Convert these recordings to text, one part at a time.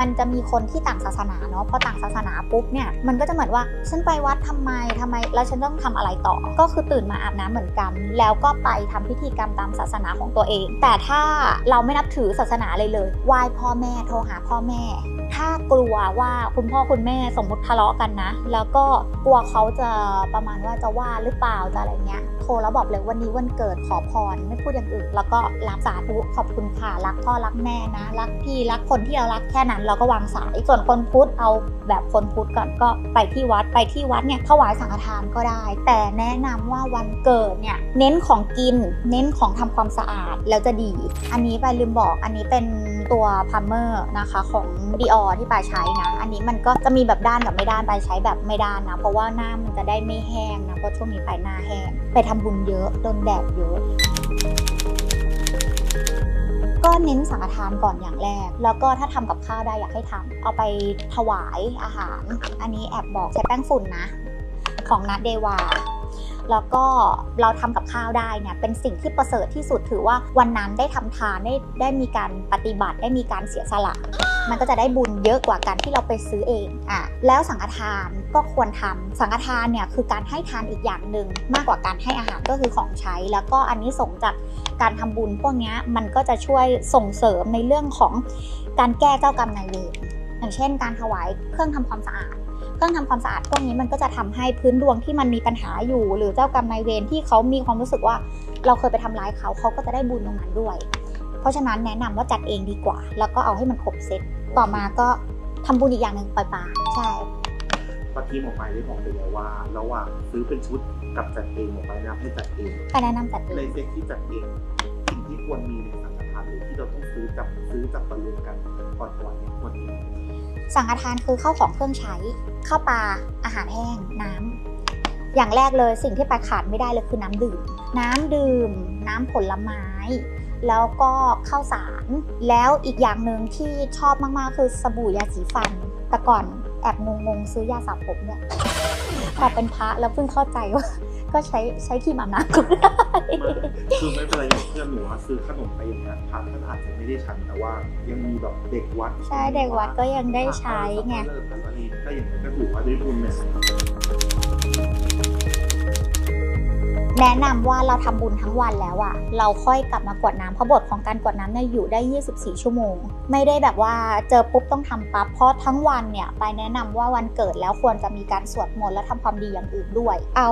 มันจะมีคนที่ต่างศาสนาเนาะพอต่างศาสนาปุ๊บเนี่ยมันก็จะเหมือนว่าฉันไปวัดทำไมทำไม แล้วฉันต้องทำอะไรต่อ ก็คือตื่นมาอาบน้ำเหมือนกัน แล้วก็ไปทำพิธีกรรมตามศาสนาของตัวเอง แต่ถ้าเราไม่นับถือศาสนาเลยเลยไหว้พ่อแม่โทรหาพ่อแม่ ถ้ากลัวว่าคุณพ่อคุณแม่สมมติทะเลาะกันนะ แล้วก็กลัวเขาจะประมาณว่าจะว่าหรือเปล่าจะอะไรเงี้ยโทรแล้วบอกเลยวันนี้วันเกิดขอพรไม่พูดอย่างอื่น แล้วก็รับสาธุขอบคุณค่ะรักพ่อรักแม่นะ รักพี่รักคนที่เรารักแค่นั้นเราก็วางสาย ส่วนคนพุทธเอาแบบคนพุทธก่อนก็ไปที่วัดไปที่วัดเนี่ยถวายสังฆทานก็ได้ แต่แนะนำว่าวันเกิดเนี่ยเน้นของกิน เน้นของทำความสะอาดแล้วจะดี อันนี้ไปลืมบอกอันนี้เป็นตัวพัมเมอร์นะคะของ Dior ที่ปายใช้นะ อันนี้มันก็จะมีแบบด้านกับไม่ด้านปายใช้แบบไม่ด้านนะ เพราะว่าหน้ามันจะได้ไม่แห้งนะเพราะช่วงนี้ปายหน้าแห้งไปทำบุญเยอะโดนแดดเยอะ ก็เน้นสังฆทานก่อนอย่างแรก แล้วก็ถ้าทำกับข้าวได้อยากให้ทำเอาไปถวายอาหาร อันนี้แอบบอกใช้แป้งฝุ่นนะ ของนัดเดวา แล้วก็เราทำกับข้าวได้เนี่ยเป็นสิ่งที่ประเสริฐที่สุดถือว่าวันนั้นได้ทำทานได้ได้มีการปฏิบัติได้มีการเสียสละ มันก็จะได้บุญเยอะกว่าการที่เราไปซื้อเองอะแล้วสังฆทานก็ควรทำสังฆทานเนี่ยคือการให้ทานอีกอย่างหนึ่งมากกว่าการให้อาหารก็คือของใช้ แล้วก็อันนี้ส่งจากการทำบุญพวกนี้มันก็จะช่วยส่งเสริมในเรื่องของการแก้เจ้ากรรมนายเวรอย่างเช่น การถวายเครื่องทำความสะอาด เครื่องทำความสะอาดพวกนี้มันก็จะทำให้พื้นดวงที่มันมีปัญหาอยู่ หรือเจ้ากรรมนายเวรที่เขามีความรู้สึกว่าเราเคยไปทำร้ายเขาเขาก็จะได้บุญตรงนั้นด้วย เพราะฉะนั้นแนะนำว่าจัดเองดีกว่า แล้วก็เอาให้มันครบเซตต่อมาก็ทำบุญอีกอย่างหนึ่งปล่อยปลาใช่ปาทีหมอไปได้บอกไปแล้วว่าระหว่างซื้อเป็นชุดกับจัดเองหมอไปแนะนำให้จัดเองไปแนะนำจัดเอในงเซ็ตที่จัดเองสิ่งที่ควรมีในสังฆทานหรือที่เราต้อง ซื้อจับซื้อจับประรวมกันก่อนถวายเนี่ยควรมีสังฆทานคือข้าวของเครื่องใช้ข้าวปลาอาหารแห้งน้ำอย่างแรกเลยสิ่งที่ไปขาดไม่ได้เลยคือน้ำดื่ม น้ำดื่ม น้ำผลไม้ แล้วก็ข้าวสารแล้วอีกอย่างหนึ่งที่ชอบมากๆ คือสบู่ยาสีฟัน แต่ก่อนแอบงงๆซื้อยาสระผมเนี่ยพอเป็นพระแล้วเพิ่งเข้าใจว่า ก็ใช้ใช้ครีมอาบน้ำก็ได้ไม่คือไม่เป็นไรอย่างเพื่อนหนูว่าซื้อขนมไปอย่างเงี้ยพระท่านอาจจะไม่ได้ฉันแต่ว่า ยังมีแบบเด็กวัด ใช่เด็กวัดก็ยังได้ใช้ไงเลิกกันอันนี้ก็อย่างนี้ก็ถือว่าได้บุญเนี่ย แนะนำว่าเราทำบุญทั้งวันแล้วอะเราค่อยกลับมากรวดน้ำเพราะบทของการกรวดน้ำเนี่ยอยู่ได้ 24 ชั่วโมง ไม่ได้แบบว่าเจอปุ๊บต้องทำปั๊บเพราะทั้งวันเนี่ยไปแนะนำว่าวันเกิดแล้วควรจะมีการสวดมนต์และทำความดีอย่างอื่นด้วย เอา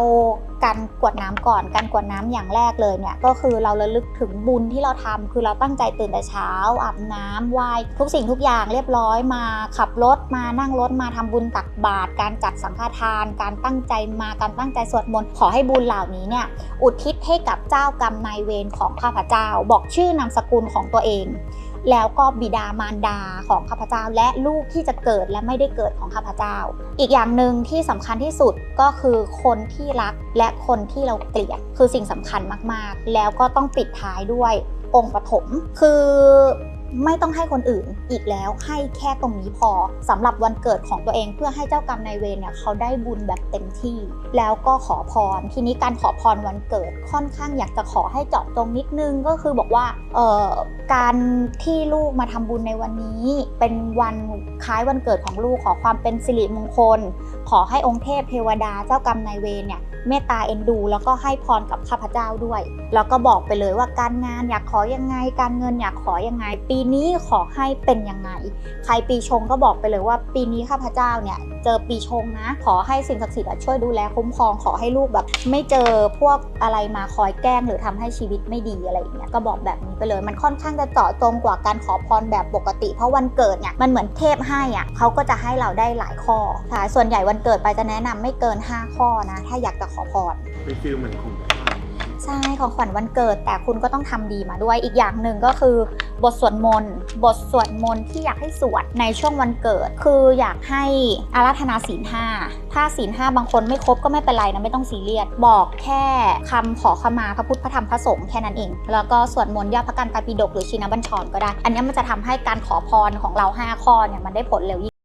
การกรวดน้ำก่อนการกรวดน้ำอย่างแรกเลยเนี่ยก็คือเราระลึกถึงบุญที่เราทำคือเราตั้งใจตื่นแต่เช้าอาบน้ำไหว้ทุกสิ่งทุกอย่างเรียบร้อยมาขับรถมานั่งรถมาทำบุญตักบาตรการจัดสังฆทาน การตั้งใจมาการตั้งใจสวดมนต์ขอให้บุญเหล่านี้เนี่ยอุทิศให้กับเจ้ากรรมนายเวรของข้าพเจ้า บอกชื่อนามสกุลของตัวเอง แล้วก็บิดามารดาของข้าพเจ้า และลูกที่จะเกิดและไม่ได้เกิดของข้าพเจ้า อีกอย่างหนึ่งที่สำคัญที่สุดก็คือคนที่รักและคนที่เราเกลียดคือสิ่งสำคัญมากๆ แล้วก็ต้องปิดท้ายด้วยองค์ปฐมคือ ไม่ต้องให้คนอื่นอีกแล้วให้แค่ตรงนี้พอสำหรับวันเกิดของตัวเองเพื่อให้เจ้ากรรมนายเวรเนี่ยเขาได้บุญแบบเต็มที่ แล้วก็ขอพร ทีนี้การขอพรวันเกิดค่อนข้างอยากจะขอให้เจาะตรงนิดนึงก็คือบอกว่าเอ่อการที่ลูกมาทำบุญในวันนี้ เป็นวันคล้ายวันเกิดของลูกขอความเป็นสิริมงคล ขอให้องค์เทพเทวดาเจ้ากรรมนายเวรเนี่ยเมตตาเอ็นดู แล้วก็ให้พรกับข้าพเจ้าด้วย แล้วก็บอกไปเลยว่าการงานอยากขอยังไงการเงินอยากขอยังไงปีีนี้ขอให้เป็นยังไง ใครปีชงก็บอกไปเลยว่า ปีนี้ข้าพเจ้าเนี่ยเจอปีชงนะ ขอให้สิ่งศักดิ์สิทธิ์ช่วยดูแลคุ้มครองขอให้ลูกแบบ ไม่เจอพวกอะไรมาคอยแกล้งหรือทำให้ชีวิตไม่ดีอะไรอย่างเงี้ยก็บอกแบบนี้ไปเลย มันค่อนข้างจะเจาะจงกว่าการขอพรแบบปกติ เพราะวันเกิดเนี่ยมันเหมือนเทพให้อะเขาก็จะให้เราได้หลายข้อค่ะส่วนใหญ่วันเกิดไปจะแนะนำไม่เกิน 5 ข้อนะ ถ้าอยากจะขอพรเป็นฟิลเหมือนของ ใช่ของขวัญวันเกิด แต่คุณก็ต้องทำดีมาด้วยอีกอย่างหนึ่งก็คือบทสวดมนต์บทสวดมนต์ที่อยากให้สวดในช่วงวันเกิด คืออยากให้อาราธนาศีลห้าถ้าศีลห้าบางคนไม่ครบก็ไม่เป็นไรนะไม่ต้องซีเรียสบอกแค่คำขอขมาพระพุทธพระธรรมพระสงฆ์แค่นั้นเอง แล้วก็สวดมนต์ย่อพระกันตาปิฎกหรือชินบัญชรก็ได้ อันนี้มันจะทำให้การขอพรของเราห้าข้อเนี่ยมันได้ผลเร็วยิ่ง